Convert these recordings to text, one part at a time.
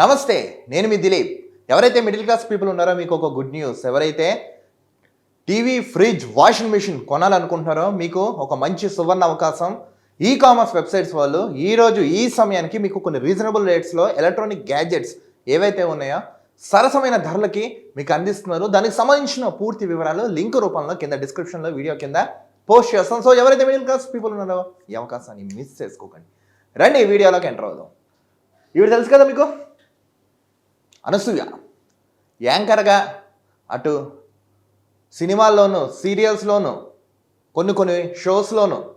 నమస్తే నేను మీ దిలీప్. ఎవరైతే మిడిల్ క్లాస్ పీపుల్ ఉన్నారో మీకు ఒక గుడ్ న్యూస్. ఎవరైతే టీవీ ఫ్రిడ్జ్ వాషింగ్ మిషన్ కొనాలనుకుంటున్నారో మీకు ఒక మంచి సువర్ణ అవకాశం. ఈ కామర్స్ వెబ్సైట్స్ వాళ్ళు ఈరోజు ఈ సమయానికి మీకు కొన్ని రీజనబుల్ రేట్స్లో ఎలక్ట్రానిక్ గ్యాడ్జెట్స్ ఏవైతే ఉన్నాయో సరసమైన ధరలకి మీకు అందిస్తున్నారు. దానికి సంబంధించిన పూర్తి వివరాలు లింక్ రూపంలో కింద డిస్క్రిప్షన్లో వీడియో కింద పోస్ట్ చేస్తాం. సో ఎవరైతే మిడిల్ క్లాస్ పీపుల్ ఉన్నారో ఈ అవకాశాన్ని మిస్ చేసుకోకండి. రండి ఈ వీడియోలోకి ఎంటర్ అవుదాం. ఇవి తెలుసు కదా మీకు? అనసూయ. యాంకర్గా అటు సినిమాల్లోనూ సీరియల్స్లోనూ కొన్ని కొన్ని షోస్లోనూ.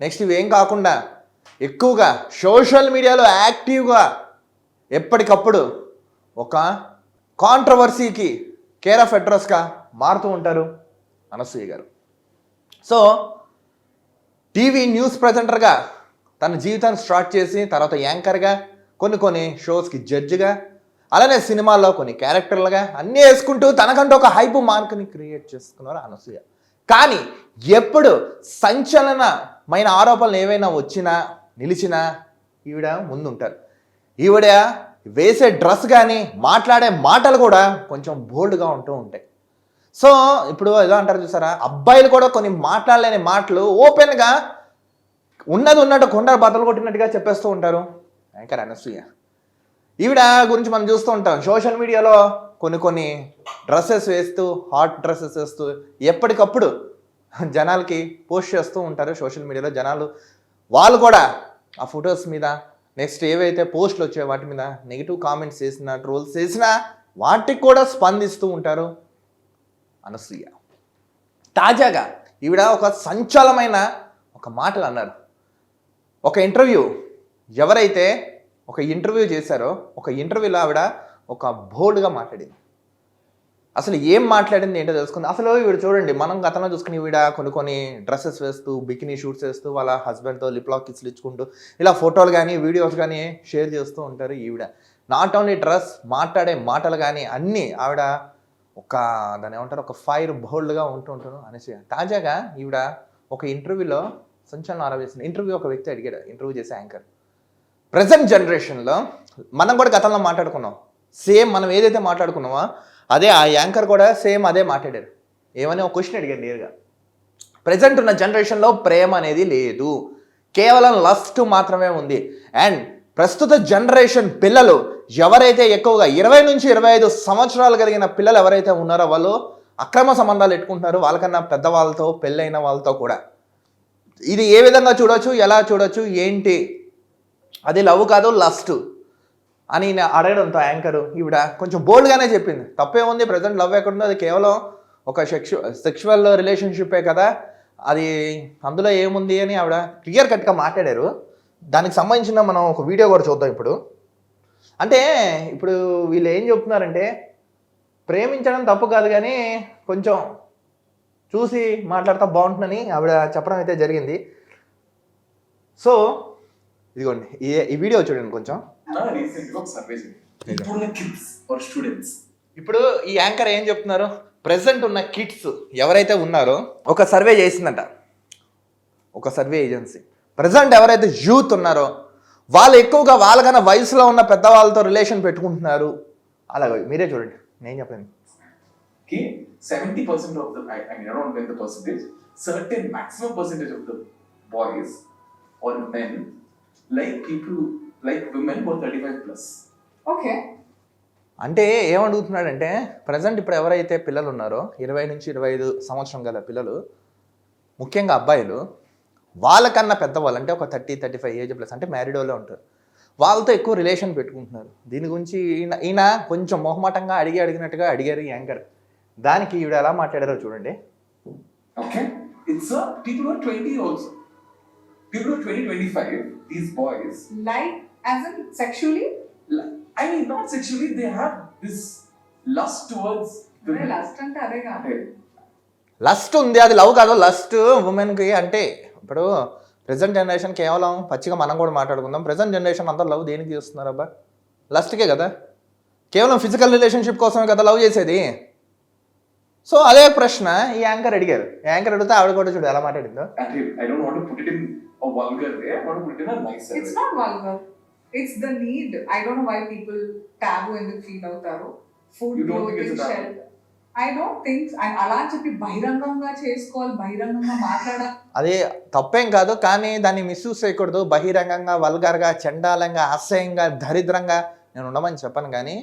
నెక్స్ట్ ఇవేం కాకుండా ఎక్కువగా సోషల్ మీడియాలో యాక్టివ్గా ఎప్పటికప్పుడు ఒక కాంట్రవర్సీకి కేర్ ఆఫ్ అడ్రస్గా మారుతూ ఉంటారు అనసూయ గారు. సో టీవీ న్యూస్ ప్రజెంటర్గా తన జీవితాన్ని స్టార్ట్ చేసి తర్వాత యాంకర్గా కొన్ని కొన్ని షోస్కి జడ్జిగా అలానే సినిమాల్లో కొన్ని క్యారెక్టర్లుగా అన్నీ వేసుకుంటూ తనకంటూ ఒక హైప్ మార్క్ని క్రియేట్ చేసుకున్నారు అనసూయ. కానీ ఎప్పుడు సంచలనమైన ఆరోపణలు ఏవైనా వచ్చినా నిలిచినా ఈవిడ ముందుంటారు. ఈవిడ వేసే డ్రెస్ కానీ మాట్లాడే మాటలు కూడా కొంచెం బోల్డ్గా ఉంటూ ఉంటాయి. సో ఇప్పుడు ఎలా అంటారు చూసారా? అబ్బాయిలు కూడా కొన్ని మాట్లాడలేని మాటలు ఓపెన్గా ఉన్నది ఉన్నట్టు కొండ బద్దలు కొట్టినట్టుగా చెప్పేస్తూ ఉంటారు యాంకర్ అనసూయ. ఈవిడ గురించి మనం చూస్తూ ఉంటాం. సోషల్ మీడియాలో కొన్ని కొన్ని డ్రెస్సెస్ వేస్తూ హాట్ డ్రెస్సెస్ వేస్తూ ఎప్పటికప్పుడు జనాలకి పోస్ట్ చేస్తూ ఉంటారు సోషల్ మీడియాలో. జనాలు వాళ్ళు కూడా ఆ ఫొటోస్ మీద నెక్స్ట్ ఏవైతే పోస్టులు వచ్చాయో వాటి మీద నెగిటివ్ కామెంట్స్ చేసినా ట్రోల్స్ చేసినా వాటికి కూడా స్పందిస్తూ ఉంటారు అనసూయ. తాజాగా ఈవిడ ఒక సంచలమైన ఒక మాటలు అన్నారు. ఒక ఇంటర్వ్యూ ఎవరైతే ఒక ఇంటర్వ్యూ చేశారో ఒక ఇంటర్వ్యూలో ఆవిడ ఒక బోల్డ్గా మాట్లాడింది. అసలు ఏం మాట్లాడింది ఏంటో తెలుసుకుంది. అసలు వీడు చూడండి మనం గతంలో చూసుకుని ఈవిడ కొన్ని కొన్ని డ్రెస్సెస్ వేస్తూ బికినీ షూట్స్ వేస్తూ వాళ్ళ హస్బెండ్తో లిప్ లాక్ కిస్లు ఇచ్చుకుంటూ ఇలా ఫోటోలు కానీ వీడియోస్ కానీ షేర్ చేస్తూ ఉంటారు ఈవిడ. నాట్ ఓన్లీ డ్రెస్ మాట్లాడే మాటలు కానీ అన్నీ ఆవిడ ఒక దాని ఏమంటారు ఒక ఫైర్ బోల్డ్గా ఉంటూ ఉంటాను అనేసి. తాజాగా ఈవిడ ఒక ఇంటర్వ్యూలో సంచలనం ఆరవేసింది. ఇంటర్వ్యూ ఒక వ్యక్తి అడిగాడు ఇంటర్వ్యూ చేసే యాంకర్. ప్రజెంట్ జనరేషన్లో మనం కూడా గతంలో మాట్లాడుకున్నాం. సేమ్ మనం ఏదైతే మాట్లాడుకున్నామో అదే ఆ యాంకర్ కూడా సేమ్ అదే మాట్లాడారు. ఏమని ఒక క్వశ్చన్ అడిగారు నేరుగా. ప్రజెంట్ ఉన్న జనరేషన్లో ప్రేమ అనేది లేదు. కేవలం లస్ట్ మాత్రమే ఉంది. అండ్ ప్రస్తుత జనరేషన్ పిల్లలు ఎవరైతే ఎక్కువగా ఇరవై నుంచి ఇరవై ఐదు సంవత్సరాలు కలిగిన పిల్లలు ఎవరైతే ఉన్నారో వాళ్ళు అక్రమ సంబంధాలు పెట్టుకుంటున్నారు వాళ్ళకన్నా పెద్దవాళ్ళతో పెళ్ళైన వాళ్ళతో కూడా. ఇది ఏ విధంగా చూడొచ్చు ఎలా చూడొచ్చు ఏంటి అది లవ్ కాదు లస్ట్ అని నేను అడగడంతో యాంకర్ ఈవిడ కొంచెం బోల్డ్గానే చెప్పింది. తప్పే ఉంది ప్రజెంట్ లవ్ ఎక్కడుందో అది కేవలం ఒక సెక్షు సెక్షువల్ రిలేషన్షిప్పే కదా అది అందులో ఏముంది అని ఆవిడ క్లియర్ కట్గా మాట్లాడారు. దానికి సంబంధించిన మనం ఒక వీడియో కూడా చూద్దాం ఇప్పుడు. అంటే ఇప్పుడు వీళ్ళు ఏం చెప్తున్నారంటే ప్రేమించడం తప్పు కాదు కానీ కొంచెం చూసి మాట్లాడతా బాగుంటుందని ఆవిడ చెప్పడం అయితే జరిగింది. సో ఇదిగోండి. ఈ ఈ వీడియో చూడండి కొంచెం. రీసెంట్ ఒక సర్వే ఇప్పుడున్న కిడ్స్ ఆర్ స్టూడెంట్స్ ఇప్పుడు ఈ యాంకర్ ఏం చెప్తున్నారు? ప్రెసెంట్ ఉన్న కిడ్స్ ఎవరైతే ఉన్నారో ఒక సర్వే చేసిందంట. ఒక సర్వే ఏజెన్సీ ప్రజెంట్ ఎవరైతే యూత్ ఉన్నారో వాళ్ళు ఎక్కువగా వాళ్ళకన్నా వయసులో ఉన్న పెద్దవాళ్ళతో రిలేషన్ పెట్టుకుంటున్నారు. అలాగే మీరే చూడండి. నేను చెప్పండి కి seventy percent of the I I mean around ఎంత percentage certain maximum percentage of the boys or men like people like women for thirty five plus okay అంటే ఏమడుగుతున్నాడంటే ప్రజెంట్ ఇప్పుడు ఎవరైతే పిల్లలు ఉన్నారో ఇరవై నుంచి ఇరవై ఐదు సంవత్సరం గల పిల్లలు ముఖ్యంగా అబ్బాయిలు వాళ్ళకన్నా పెద్దవాళ్ళు అంటే ఒక thirty thirty five age plus అంటే మ్యారీడ్ వాళ్ళే ఉంటారు. వాళ్ళతో ఎక్కువ రిలేషన్ పెట్టుకుంటున్నారు. దీని గురించి ఈయన ఈయన కొంచెం మొహమాటంగా అడిగి అడిగినట్టుగా అడిగారు ఈ యాంకర్. దానికి ఈవిడ ఎలా మాట్లాడారో చూడండి. Okay it's people are twenty also twenty five these boys Like as in sexually? I mean not sexually they have this lust towards అదే లాస్ట్ అంటే అదే కాదు. లస్ట్ ఉంది అది లవ్ కాదు లస్ట్ ఉమెన్కి అంటే ఇప్పుడు ప్రజెంట్ జనరేషన్ కేవలం పచ్చిగా మనం కూడా మాట్లాడుకుందాం. ప్రజెంట్ జనరేషన్ అంతా లవ్ దేనికి చేస్తున్నారు అబ్బా లస్ట్కే కదా? కేవలం ఫిజికల్ రిలేషన్షిప్ కోసమే కదా లవ్ చేసేది? సో అదే ప్రశ్న ఈ యాంకర్ అడిగారు. యాంకర్ అడిగితే ఆవిడ కూడా చూడు ఎలా మాట్లాడిందో. I don't want to put it in. It's the need I don't know why people taboo ఎందుకు ఫీల్ అవుతారు. Food? Shelter I don't think అలా అని చెప్పి బహిరంగంగా చేసుకోవాలి బహిరంగంగా మాట్లాడాలి అది తప్పేం కాదు కానీ దాన్ని మిస్యూజ్ చేయకూడదు. బహిరంగంగా వల్గర్గా చండాలంగా అసహ్యంగా దరిద్రంగా నేను ఉండమని చెప్పను. కానీ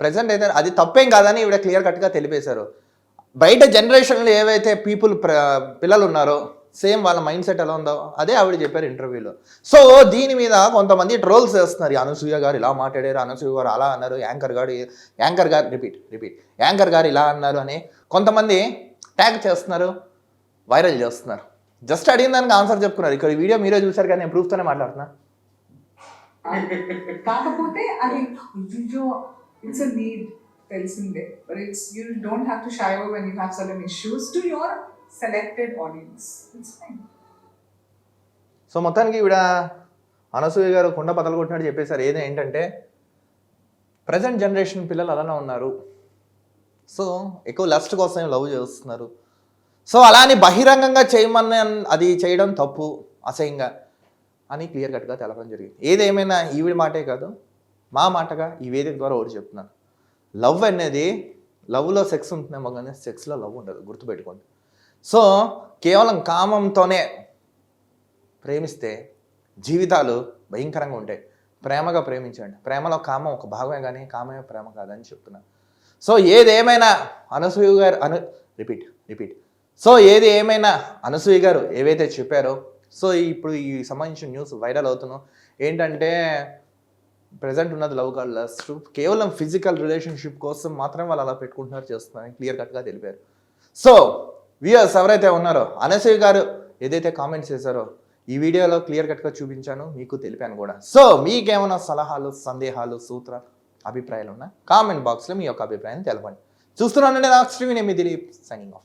ప్రజెంట్ అయితే అది తప్పేం కాదని ఇవిడ క్లియర్ కట్గా తెలిపేశారు. బయట జనరేషన్లో ఏవైతే పీపుల్ పిల్లలు ఉన్నారో సేమ్ వాళ్ళ మైండ్ సెట్ ఎలా ఉందో అదే ఆవిడ చెప్పారు ఇంటర్వ్యూలో. సో దీని మీద కొంతమంది ట్రోల్స్ చేస్తున్నారు. అనసూయ గారు ఇలా మాట్లాడారు అనసూయ గారు అలా అన్నారు యాంకర్ గారు యాంకర్ గారు రిపీట్ రిపీట్ యాంకర్ గారు ఇలా అన్నారు అని కొంతమంది ట్యాగ్ చేస్తున్నారు వైరల్ చేస్తున్నారు. జస్ట్ అడిగిన దానికి ఆన్సర్ చెప్పుకున్నారు. ఇక్కడ వీడియో మీరే చూసారు కానీ నేను ప్రూఫ్తోనే మాట్లాడుతున్నా. కాకపోతే అది ఇట్స్ నీడ్ తెలిసిందే. But it's you don't have to shy over when you have certain issues to your selected audience it's fine so మొత్తానికి ఈవిడ అనసూయ గారు కుండ బదలు కొట్టినట్టు చెప్పేశారు. ఏది ఏంటంటే ప్రజెంట్ జనరేషన్ పిల్లలు అలానే ఉన్నారు. సో ఎక్కువ లస్ట్ కోసం లవ్ చేస్తున్నారు? సో అలా అని బహిరంగంగా చేయమని అది చేయడం తప్పు అసహ్యంగా అని క్లియర్ కట్గా తెలపడం జరిగింది. ఏదేమైనా ఈవిడ మాటే కాదు మా మాటగా ఈ వేదిక ద్వారా ఒకటి చెప్తున్నాను లవ్ అనేది లవ్లో సెక్స్ ఉంటుందేమో కానీ సెక్స్లో లవ్ ఉండదు గుర్తుపెట్టుకోండి. సో కేవలం కామంతోనే ప్రేమిస్తే జీవితాలు భయంకరంగా ఉంటాయి. ప్రేమగా ప్రేమించండి. ప్రేమలో కామం ఒక భాగమే కానీ కామమే ప్రేమ కాదని చెప్తున్నాను సో ఏది ఏమైనా అనసూయ గారు అను రిపీట్ రిపీట్. సో ఏది ఏమైనా అనసూయ గారు ఏవైతే చెప్పారో సో ఇప్పుడు ఈ సంబంధించిన న్యూస్ వైరల్ అవుతున్నాం ఏంటంటే ప్రజెంట్ ఉన్నది లవ్ కాల్ లస్ట్ కేవలం ఫిజికల్ రిలేషన్షిప్ కోసం మాత్రం వాళ్ళు అలా పెట్టుకుంటున్నారు చేస్తున్నారని క్లియర్ కట్గా తెలిపారు. సో వ్యూయర్స్ ఎవరైతే ఉన్నారో అనసూయ గారు ఏదైతే కామెంట్స్ చేశారో ఈ వీడియోలో క్లియర్ కట్గా చూపించాను మీకు తెలిపాను కూడా. సో మీకేమైనా సలహాలు సందేహాలు సూత్రాలు అభిప్రాయాలు ఉన్నా కామెంట్ బాక్స్లో మీ యొక్క అభిప్రాయం తెలపండి. చూస్తున్నానండి నాకు శ్రీవి నేను మీ దిలీప్ సైనింగ్ ఆఫ్